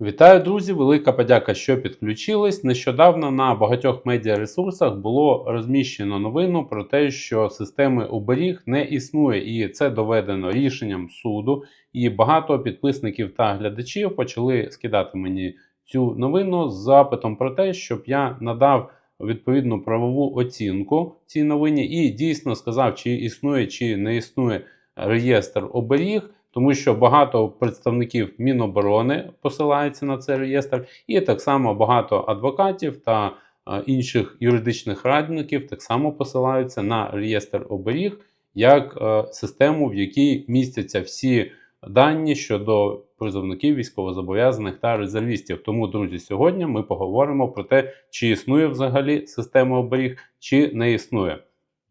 Вітаю, друзі! Велика подяка, що підключились. Нещодавно на багатьох медіаресурсах було розміщено новину про те, що системи оберіг не існує, і це доведено рішенням суду. І багато підписників та глядачів почали скидати мені цю новину з запитом про те, щоб я надав відповідну правову оцінку цій новині і дійсно сказав, чи існує чи не існує реєстр оберіг тому що багато представників Міноборони посилаються на цей реєстр, і так само багато адвокатів та е, інших юридичних радників так само посилаються на реєстр оберіг як е, систему, в якій містяться всі дані щодо призовників військовозобов'язаних та резервістів. Тому, друзі, сьогодні ми поговоримо про те, чи існує взагалі система оберіг, чи не існує.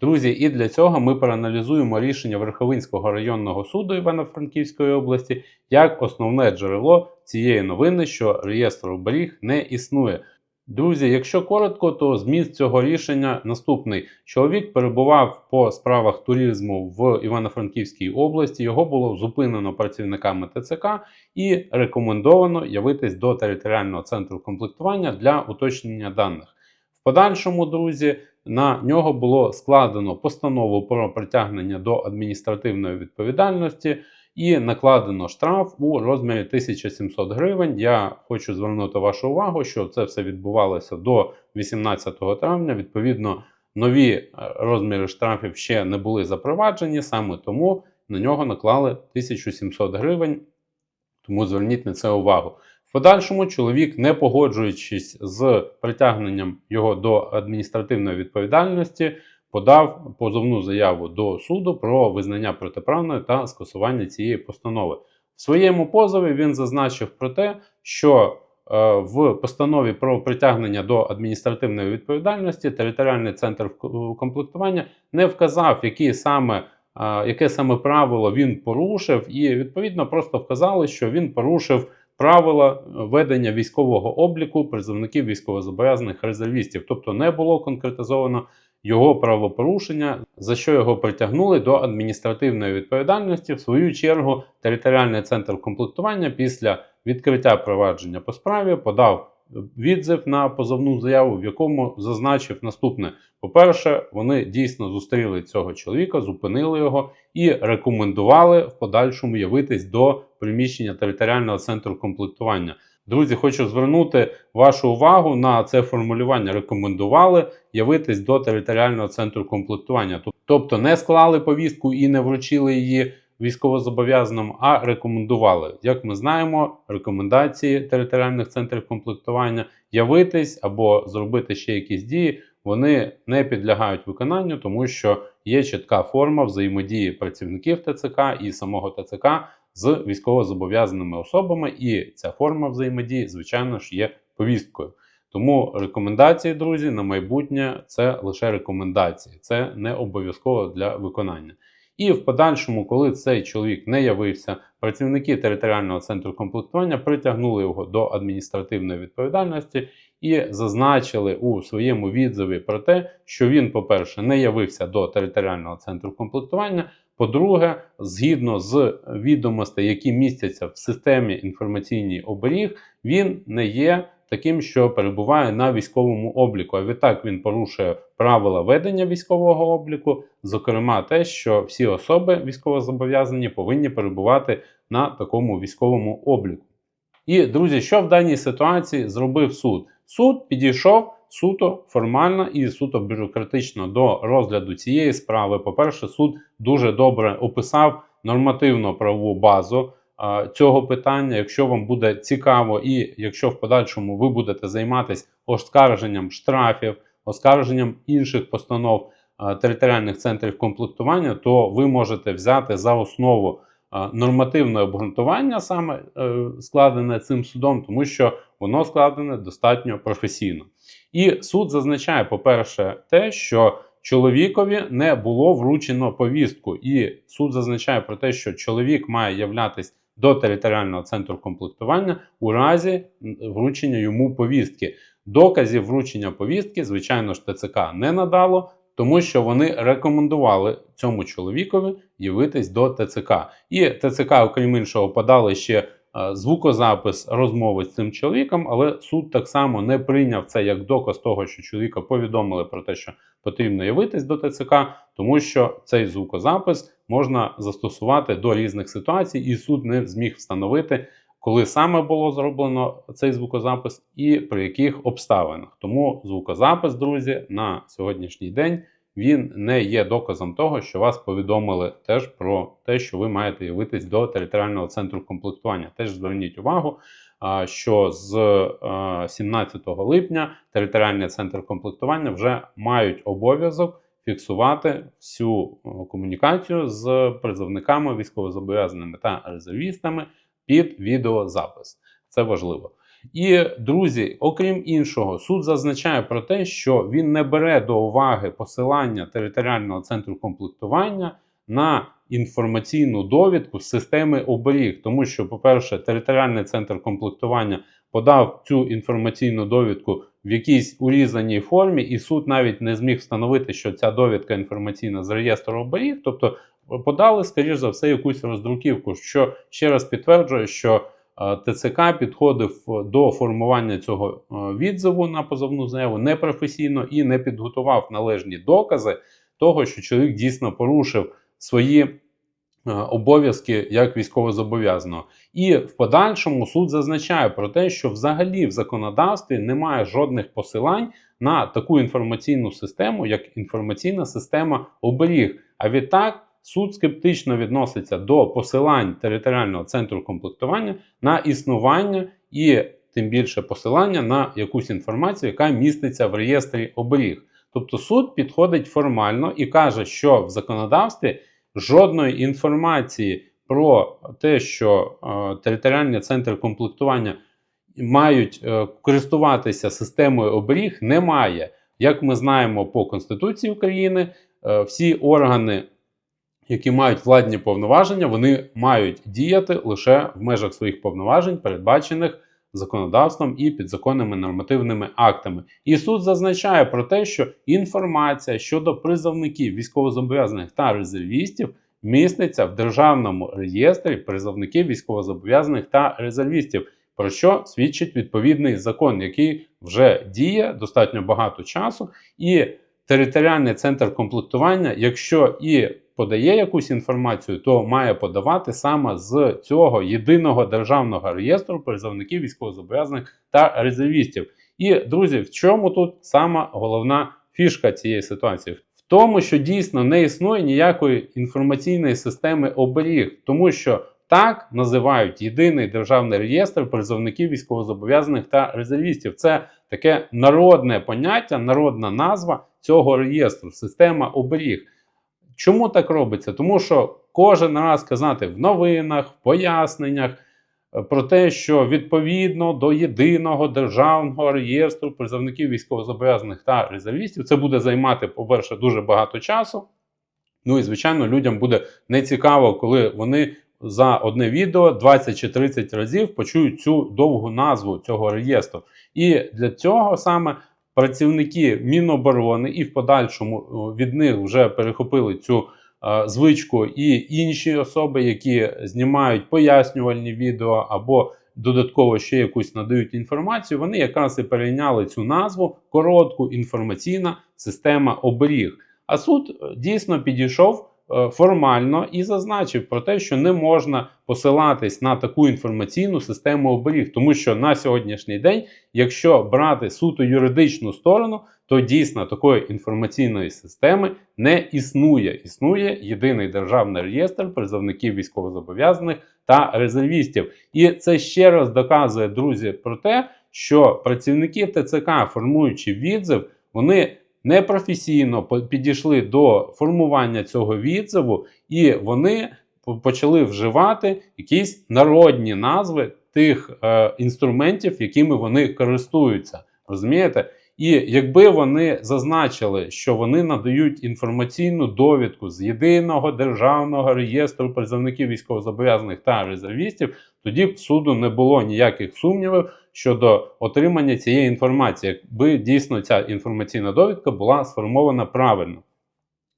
Друзі, і для цього ми проаналізуємо рішення Верховинського районного суду Івано-Франківської області як основне джерело цієї новини, що реєстр оберіг не існує. Друзі, якщо коротко, то зміст цього рішення наступний: чоловік перебував по справах туризму в Івано-Франківській області. Його було зупинено працівниками ТЦК і рекомендовано явитись до територіального центру комплектування для уточнення даних. Подальшому, друзі, на нього було складено постанову про притягнення до адміністративної відповідальності і накладено штраф у розмірі 1700 гривень. Я хочу звернути вашу увагу, що це все відбувалося до 18 травня. Відповідно, нові е, розміри штрафів ще не були запроваджені, саме тому на нього наклали 1700 гривень. Тому зверніть на це увагу подальшому чоловік, не погоджуючись з притягненням його до адміністративної відповідальності, подав позовну заяву до суду про визнання протиправної та скасування цієї постанови. В своєму позові він зазначив про те, що е, в постанові про притягнення до адміністративної відповідальності територіальний центр комплектування не вказав, які саме е, яке саме правило він порушив, і відповідно просто вказали, що він порушив правила ведення військового обліку призовників військовозобов'язаних резервістів, тобто не було конкретизовано його правопорушення, за що його притягнули до адміністративної відповідальності. В свою чергу, територіальний центр комплектування після відкриття провадження по справі подав відзив на позовну заяву, в якому зазначив наступне: по-перше, вони дійсно зустріли цього чоловіка, зупинили його і рекомендували в подальшому явитись до приміщення територіального центру комплектування. Друзі, хочу звернути вашу увагу на це формулювання. Рекомендували явитись до територіального центру комплектування, тобто не склали повістку і не вручили її військовозобов'язаним, а рекомендували. Як ми знаємо, рекомендації територіальних центрів комплектування явитись або зробити ще якісь дії, вони не підлягають виконанню, тому що є чітка форма взаємодії працівників ТЦК і самого ТЦК з військовозобов'язаними особами, і ця форма взаємодії, звичайно ж, є повісткою. Тому рекомендації, друзі, на майбутнє це лише рекомендації, це не обов'язково для виконання. І в подальшому, коли цей чоловік не явився, працівники територіального центру комплектування притягнули його до адміністративної відповідальності і зазначили у своєму відзові про те, що він, по-перше, не явився до територіального центру комплектування. По-друге, згідно з відомостей, які містяться в системі інформаційній оберіг, він не є таким, що перебуває на військовому обліку. А відтак він порушує правила ведення військового обліку, зокрема, те, що всі особи військовозобов'язані повинні перебувати на такому військовому обліку. І, друзі, що в даній ситуації зробив суд? Суд підійшов суто формально і суто бюрократично до розгляду цієї справи. По-перше, суд дуже добре описав нормативно правову базу цього питання. Якщо вам буде цікаво, і якщо в подальшому ви будете займатися оскарженням штрафів, оскарженням інших постанов територіальних центрів комплектування, то ви можете взяти за основу нормативне обґрунтування, саме е, складене цим судом, тому що воно складене достатньо професійно. І суд зазначає, по-перше, те, що чоловікові не було вручено повістку, і суд зазначає про те, що чоловік має являтись до територіального центру комплектування у разі вручення йому повістки. Доказів вручення повістки, звичайно ж, ТЦК не надало, тому що вони рекомендували цьому чоловікові явитись до ТЦК. І ТЦК, окрім іншого, подали ще звукозапис розмови з цим чоловіком, але суд так само не прийняв це як доказ того, що чоловіка повідомили про те, що потрібно явитись до ТЦК, тому що цей звукозапис можна застосувати до різних ситуацій, і суд не зміг встановити, коли саме було зроблено цей звукозапис і при яких обставинах. Тому звукозапис, друзі, на сьогоднішній день він не є доказом того, що вас повідомили теж про те, що ви маєте явитись до територіального центру комплектування. Теж зверніть увагу, що з е, 17 липня територіальний центр комплектування вже мають обов'язок фіксувати всю е, комунікацію з призовниками, військовозобов'язаними та резервістами під відеозапис. Це важливо. І друзі, окрім іншого, суд зазначає про те, що він не бере до уваги посилання територіального центру комплектування на інформаційну довідку з системи оберіг, тому що, по-перше, територіальний центр комплектування подав цю інформаційну довідку в якійсь урізаній формі, і суд навіть не зміг встановити, що ця довідка інформаційна з реєстру оберіг, тобто подали, скоріш за все, якусь роздруківку, що ще раз підтверджує, що ТЦК підходив до формування цього е, відзиву на позовну заяву непрофесійно і не підготував належні докази того, що чоловік дійсно порушив свої е, обов'язки як військовозобов'язаного. І в подальшому суд зазначає про те, що взагалі в законодавстві немає жодних посилань на таку інформаційну систему, як інформаційна система оберіг. А відтак суд скептично відноситься до посилань територіального центру комплектування на існування і тим більше посилання на якусь інформацію, яка міститься в реєстрі оберіг. Тобто суд підходить формально і каже, що в законодавстві жодної інформації про те, що е, територіальний центр комплектування мають е, користуватися системою оберіг, немає. Як ми знаємо по Конституції України, е, всі органи, які мають владні повноваження, вони мають діяти лише в межах своїх повноважень, передбачених законодавством і підзаконними нормативними актами. І суд зазначає про те, що інформація щодо призовників військовозобов'язаних та резервістів міститься в державному реєстрі призовників військовозобов'язаних та резервістів, про що свідчить відповідний закон, який вже діє достатньо багато часу, і територіальний центр комплектування, якщо і подає якусь інформацію, то має подавати саме з цього єдиного державного реєстру призовників військовозобов'язаних та резервістів. І друзі, в чому тут сама головна фішка цієї ситуації? В тому, що дійсно не існує ніякої інформаційної системи оберіг, тому що так називають єдиний державний реєстр призовників військовозобов'язаних та резервістів. Це таке народне поняття, народна назва цього реєстру, система оберіг. Чому так робиться? Тому що кожен раз казати в новинах, в поясненнях е, про те, що відповідно до єдиного державного реєстру призовників військовозобов'язаних та резервістів це буде займати, по-перше, дуже багато часу. Ну і, звичайно, людям буде нецікаво, коли вони за одне відео 20 чи 30 разів почують цю довгу назву цього реєстру. І для цього саме працівники Міноборони і в подальшому від них вже перехопили цю звичку і інші особи, які знімають пояснювальні відео або додатково ще якусь надають інформацію. Вони якраз і перейняли цю назву коротку інформаційна система оберіг. А суд е, дійсно підійшов. Е, формально і зазначив про те, що не можна посилатись на таку інформаційну систему оберіг, тому що на сьогоднішній день, якщо брати суто юридичну сторону, то дійсно такої інформаційної системи не існує. Існує єдиний державний реєстр призовників військовозобов'язаних та резервістів. І це ще раз доказує, друзі, про те, що працівники ТЦК, формуючи відзив, вони непрофесійно підійшли до формування цього відзиву, і вони почали вживати якісь народні назви тих е, інструментів, якими вони користуються. Розумієте? І якби вони зазначили, що вони надають інформаційну довідку з єдиного державного реєстру призовників військовозобов'язаних та резервістів, тоді б суду не було ніяких сумнівів щодо отримання цієї інформації, якби дійсно ця інформаційна довідка була сформована правильно.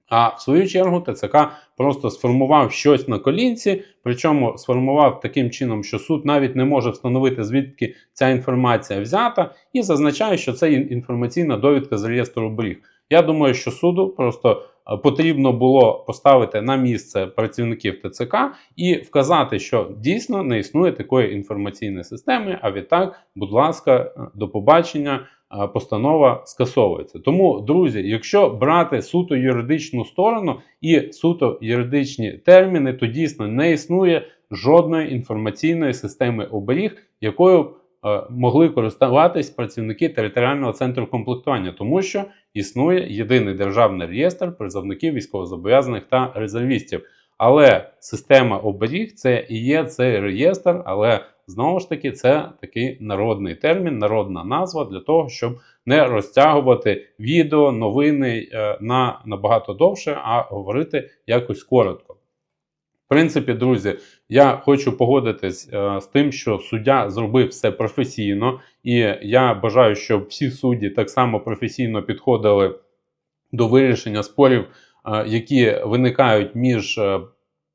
А в свою чергу ТЦК просто сформував щось на колінці, причому сформував таким чином, що суд навіть не може встановити, звідки ця інформація взята, і зазначає, що це інформаційна довідка з реєстру оберіг. Я думаю, що суду просто е, потрібно було поставити на місце працівників ТЦК і вказати, що дійсно не існує такої інформаційної системи. А відтак, будь ласка, е, до побачення. Е, Постанова скасовується. Тому, друзі, якщо брати суто юридичну сторону і суто юридичні терміни, то дійсно не існує жодної інформаційної системи оберіг, якою б е, могли користуватись працівники територіального центру комплектування, тому що існує єдиний державний реєстр призовників військовозобов'язаних та резервістів. Але система оберіг це і є цей реєстр, але знову ж таки це такий народний термін, народна назва для того, щоб не розтягувати відео, новини е, на набагато довше, а говорити якось коротко. В принципі, друзі, я хочу погодитись е, з тим, що суддя зробив все професійно, і я бажаю, щоб всі судді так само професійно підходили до вирішення спорів, е, які виникають між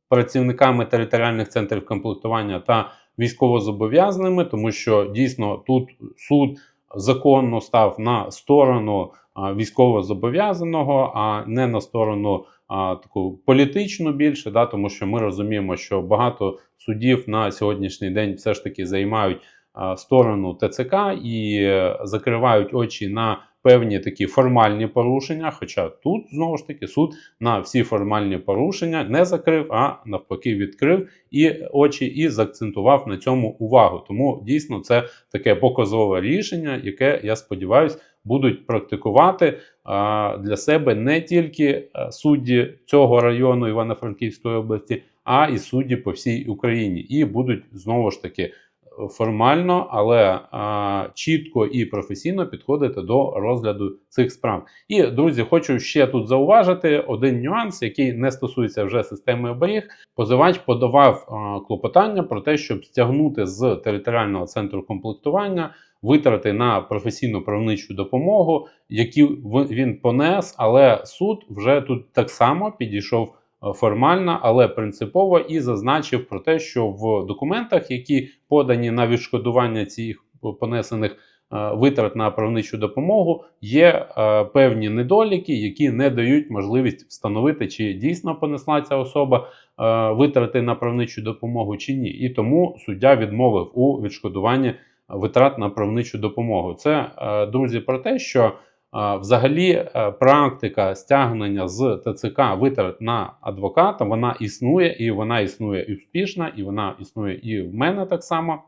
працівниками територіальних центрів комплектування та військовозобов'язаними, тому що дійсно тут суд законно став на сторону військовозобов'язаного, а не на сторону а, таку політичну більше, да, тому що ми розуміємо, що багато судів на сьогоднішній день все ж таки займають а, сторону ТЦК і е, закривають очі на певні такі формальні порушення. Хоча тут знову ж таки суд на всі формальні порушення не закрив, а навпаки, відкрив і очі і заакцентував на цьому увагу. Тому дійсно це таке показове рішення, яке я сподіваюся будуть практикувати а, для себе не тільки судді цього району Івано-Франківської області, а і судді по всій Україні, і будуть знову ж таки формально, але а, чітко і професійно підходити до розгляду цих справ. І друзі, хочу ще тут зауважити один нюанс, який не стосується вже системи оберіг. Позивач подавав а, клопотання про те, щоб стягнути з територіального центру комплектування. Витрати на професійну правничу допомогу, які він понес, але суд вже тут так само підійшов формально, але принципово і зазначив про те, що в документах, які подані на відшкодування цих понесених е, витрат на правничу допомогу, є е, певні недоліки, які не дають можливість встановити, чи дійсно понесла ця особа е, витрати на правничу допомогу чи ні. І тому суддя відмовив у відшкодуванні витрат на правничу допомогу. Це, друзі, про те, що взагалі е, практика стягнення з ТЦК витрат на адвоката вона існує, і вона існує і успішна, і вона існує і в мене так само.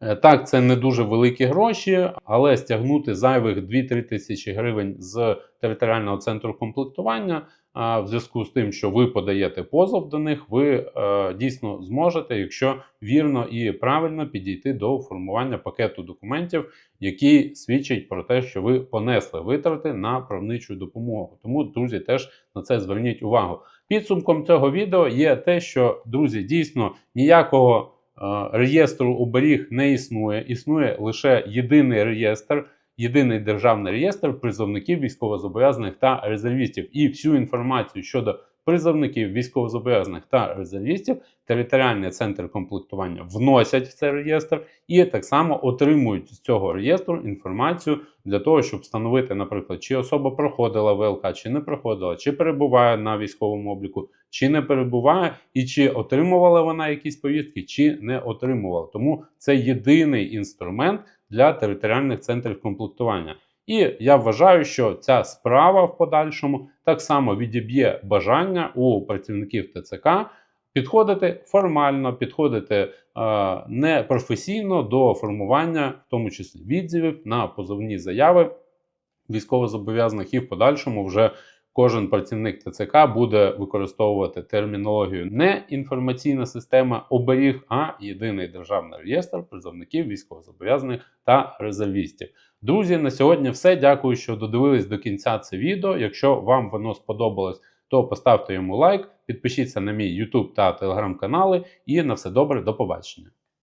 Е, Так, це не дуже великі гроші, але стягнути зайвих 2-3 тисячі гривень з територіального центру комплектування в зв'язку з тим, що ви подаєте позов до них, ви е, дійсно зможете, якщо вірно і правильно підійти до формування пакету документів, який свідчить про те, що ви понесли витрати на правничу допомогу. Тому, друзі, теж на це зверніть увагу. Підсумком цього відео є те, що друзі, дійсно ніякого е, реєстру оберіг не існує. Існує лише єдиний реєстр, єдиний державний реєстр призовників військовозобов'язаних та резервістів. І всю інформацію щодо призовників військовозобов'язаних та резервістів територіальний центр комплектування вносять в цей реєстр і так само отримують з цього реєстру інформацію для того, щоб встановити, наприклад, чи особа проходила ВЛК, чи не проходила, чи перебуває на військовому обліку, чи не перебуває, і чи отримувала вона якісь повістки, чи не отримувала. Тому це єдиний інструмент для територіальних центрів комплектування. І я вважаю, що ця справа в подальшому так само відіб'є бажання у працівників ТЦК підходити формально, підходити е, непрофесійно до формування, в тому числі відзивів на позовні заяви військовозобов'язаних, і в подальшому вже кожен працівник ТЦК буде використовувати термінологію не інформаційна система оберіг, а єдиний державний реєстр призовників військовозобов'язаних та резервістів. Друзі, на сьогодні все. Дякую, що додивились до кінця це відео. Якщо вам воно сподобалось, то поставте йому лайк, підпишіться на мій YouTube та телеграм канали. І на все добре, до побачення.